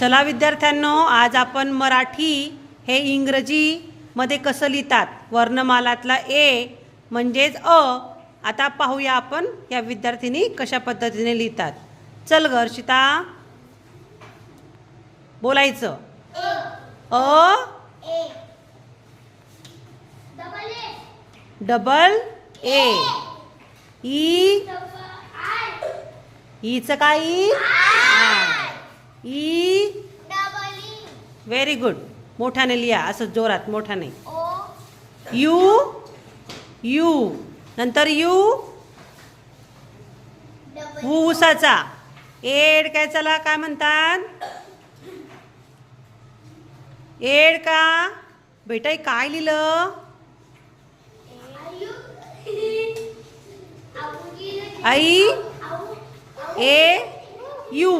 चला विद्यार्थ्यांनो आज आपण मराठी हे इंग्रजीमध्ये कसं लिहितात? वर्णमालातला ए म्हणजेच अ. आता पाहूया आपण या विद्यार्थिनी कशा पद्धतीने लिहितात. चल ग हर्षिता. बोलायचं. अ. Double A. ई. ईचं काय? E E. व्हेरी गुड मोठ्याने लिहा असं जोरात मोठ्याने यू यू नंतर यू ऊसाचा एड काय चला काय म्हणतात? एड का? बेटा काय लिहिलं? आई. A U.